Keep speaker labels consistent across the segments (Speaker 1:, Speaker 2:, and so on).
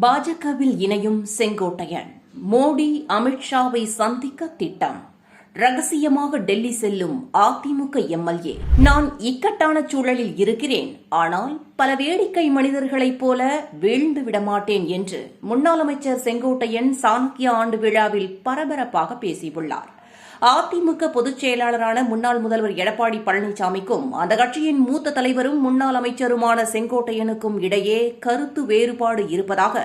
Speaker 1: பாஜகவில் இணையும் செங்கோட்டையன். மோடி அமித்ஷாவை சந்திக்க திட்டம். ரகசியமாக டெல்லி செல்லும் அதிமுக எம்எல்ஏ. நான் இக்கட்டான சூழலில் இருக்கிறேன். ஆனால் பல வேடிக்கை மனிதர்களைப் போல வீழ்ந்து விடமாட்டேன் என்று முன்னாள் அமைச்சர் செங்கோட்டையன் சாணக்கிய ஆண்டு விழாவில் பரபரப்பாக பேசியுள்ளார். அதிமுக பொதுச் செயலாளரான முன்னாள் முதல்வர் எடப்பாடி பழனிசாமிக்கும் அந்த கட்சியின் மூத்த தலைவரும் முன்னாள் அமைச்சருமான செங்கோட்டையனுக்கும் இடையே கருத்து வேறுபாடு இருப்பதாக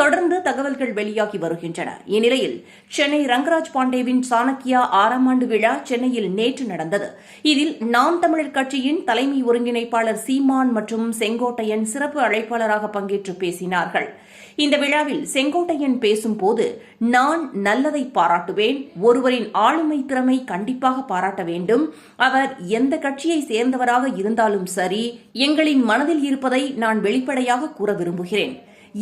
Speaker 1: தொடர்ந்து தகவல்கள் வெளியாகி வருகின்றன. இந்நிலையில் சென்னை ரங்கராஜ் பாண்டேவின் சாணக்கியா ஆறாம் ஆண்டு விழா சென்னையில் நேற்று நடந்தது. இதில் நாம் தமிழர் கட்சியின் தலைமை ஒருங்கிணைப்பாளர் சீமான் மற்றும் செங்கோட்டையன் சிறப்பு அழைப்பாளராக பங்கேற்று பேசினார்கள். இந்த விழாவில் செங்கோட்டையன் பேசும்போது நான் நல்லதை பாராட்டுவேன் ஒருவரின் ஆளுமை திறமை கண்டிப்பாக பாராட்ட வேண்டும். அவர் எந்த கட்சியை சேர்ந்தவராக இருந்தாலும் சரி எங்களின் மனதில் இருப்பதை நான் வெளிப்படையாக கூற விரும்புகிறேன்.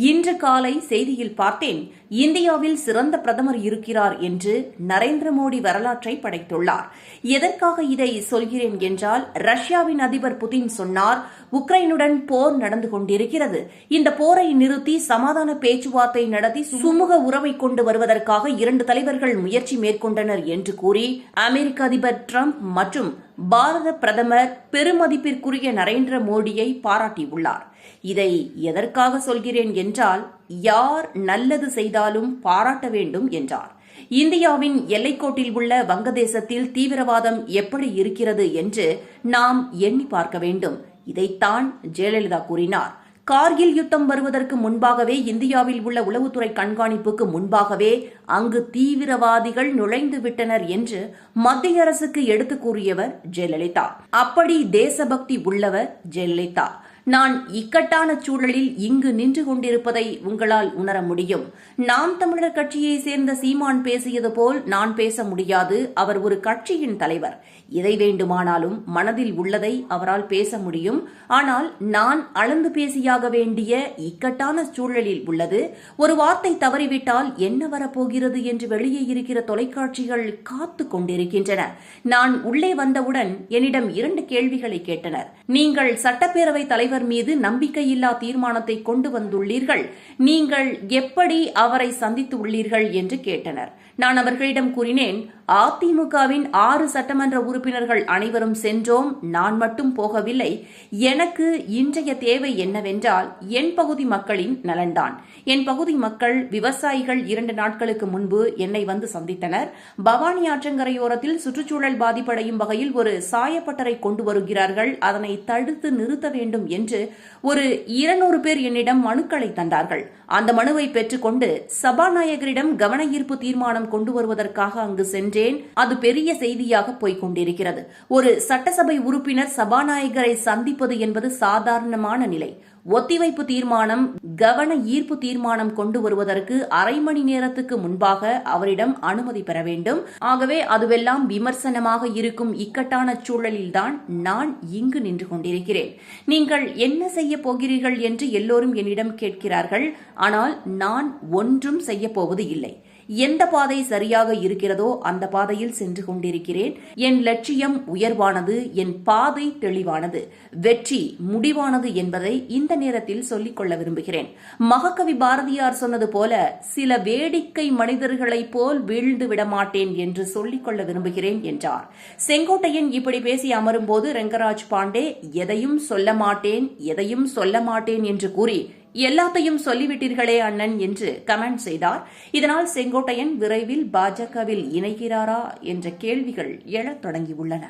Speaker 1: இன்று காலை செய்தியில் பார்த்தேன் இந்தியாவில் சிறந்த பிரதமர் இருக்கிறார் என்று நரேந்திர மோடி வரலாற்றை படைத்துள்ளார். எதற்காக இதை சொல்கிறேன் என்றால் ரஷ்யாவின் அதிபர் புதின் சொன்னார் உக்ரைனுடன் போர் நடந்து கொண்டிருக்கிறது. இந்த போரை நிறுத்தி சமாதான பேச்சுவார்த்தை நடத்தி சுமூக உறவை கொண்டு வருவதற்காக இரண்டு தலைவர்கள் முயற்சி மேற்கொண்டனர் என்று கூறி அமெரிக்க அதிபர் டிரம்ப் மற்றும் பாரத பிரதமர் பெருமதிப்பிற்குரிய நரேந்திர மோடியை பாராட்டியுள்ளார். இதை எதற்காக சொல்கிறேன் என்றால் யார் நல்லது செய்தாலும் பாராட்ட வேண்டும் என்றார். இந்தியாவின் எல்லைக்கோட்டில் உள்ள வங்கதேசத்தில் தீவிரவாதம் எப்படி இருக்கிறது என்று நாம் எண்ணி பார்க்க வேண்டும். இதைத்தான் ஜெயலலிதா கூறினார். கார்கில் யுத்தம் வருவதற்கு முன்பாகவே இந்தியாவில் உள்ள உளவுத்துறை கண்காணிப்புக்கு முன்பாகவே அங்கு தீவிரவாதிகள் நுழைந்து விட்டனர் என்று மத்திய அரசுக்கு எடுத்து கூறியவர் ஜெயலலிதா. அப்படி தேசபக்தி உள்ளவர் ஜெயலலிதா. நான் இக்கட்டான சூழலில் இங்கு நின்று கொண்டிருப்பதை உங்களால் உணர முடியும். நாம் தமிழர் கட்சியை சேர்ந்த சீமான் பேசியது போல் நான் பேச முடியாது. அவர் ஒரு கட்சியின் தலைவர். எதை வேண்டுமானாலும் மனதில் உள்ளதை அவரால் பேச முடியும். ஆனால் நான் அளந்து பேசியாக வேண்டிய இக்கட்டான சூழலில் உள்ளது. ஒரு வார்த்தை தவறிவிட்டால் என்ன வரப்போகிறது என்று வெளியே இருக்கிற தொலைக்காட்சிகள் காத்து கொண்டிருக்கின்றன. நான் உள்ளே வந்தவுடன் என்னிடம் இரண்டு கேள்விகளை கேட்டனர். நீங்கள் சட்டப்பேரவை தலைவர் மீது நம்பிக்கையில்லா தீர்மானத்தை கொண்டு வந்துள்ளீர்கள். நீங்கள் எப்படி அவரை சந்தித்து உள்ளீர்கள் என்று கேட்டனர். நான் அவர்களிடம் கூறினேன் அதிமுகவின் ஆறு சட்டமன்ற உறுப்பினர்கள் அனைவரும் சென்றோம் நான் மட்டும் போகவில்லை. எனக்கு இன்றைய தேவை என்னவென்றால் என் பகுதி மக்களின் நலன்தான். என் பகுதி மக்கள் விவசாயிகள் இரண்டு நாட்களுக்கு முன்பு என்னை வந்து சந்தித்தனர். பவானி ஆற்றங்கரையோரத்தில் சுற்றுச்சூழல் பாதிப்படையும் வகையில் ஒரு சாயப்பட்டறை கொண்டு வருகிறார்கள். அதனை தடுத்து நிறுத்த வேண்டும் என்று ஒரு இருநூறு பேர் என்னிடம் மனுக்களை தந்தார்கள். அந்த மனுவை பெற்றுக்கொண்டு சபாநாயகரிடம் கவன ஈர்ப்பு தீர்மானம் கொண்டு வருவதற்காக அங்கு சென்றேன். அது பெரிய செய்தியாக போய்க் கொண்டிருக்கிறது. ஒரு சட்டசபை உறுப்பினர் சபாநாயகரை சந்திப்பது என்பது சாதாரணமான நிலை. ஒத்திவைப்பு தீர்மானம் கவன ஈர்ப்பு தீர்மானம் கொண்டு வருவதற்கு அரை மணி நேரத்துக்கு முன்பாக அவரிடம் அனுமதி பெற வேண்டும். ஆகவே அதுவெல்லாம் விமர்சனமாக இருக்கும் இக்கட்டான சூழலில்தான் நான் இங்கு நின்று கொண்டிருக்கிறேன். நீங்கள் என்ன செய்ய போகிறீர்கள் என்று எல்லோரும் என்னிடம் கேட்கிறார்கள். ஆனால் நான் ஒன்றும் செய்யப்போவது இல்லை எந்த பாதை சரியாக இருக்கிறதோ அந்த பாதையில் சென்று கொண்டிருக்கிறேன். என் லட்சியம் உயர்வானது என் பாதை தெளிவானது. வெற்றி முடிவானது என்பதை இந்த நேரத்தில் சொல்லிக் கொள்ள விரும்புகிறேன். மகாகவி பாரதியார் சொன்னது போல சில வேடிக்கை மனிதர்களைப் போல் வீழ்ந்து விடமாட்டேன் என்று சொல்லிக் கொள்ள விரும்புகிறேன் என்றார். செங்கோட்டையன் இப்படி பேசி அமரும்போது ரெங்கராஜ் பாண்டே எதையும் சொல்ல மாட்டேன் எதையும் சொல்ல மாட்டேன் என்று கூறி எல்லாத்தையும் சொல்லிவிட்டீர்களே அண்ணன் என்று கமெண்ட் செய்தார். இதனால் செங்கோட்டையன் விரைவில் பாஜகவில் இணைகிறாரா என்ற கேள்விகள் எழத் தொடங்கியுள்ளன.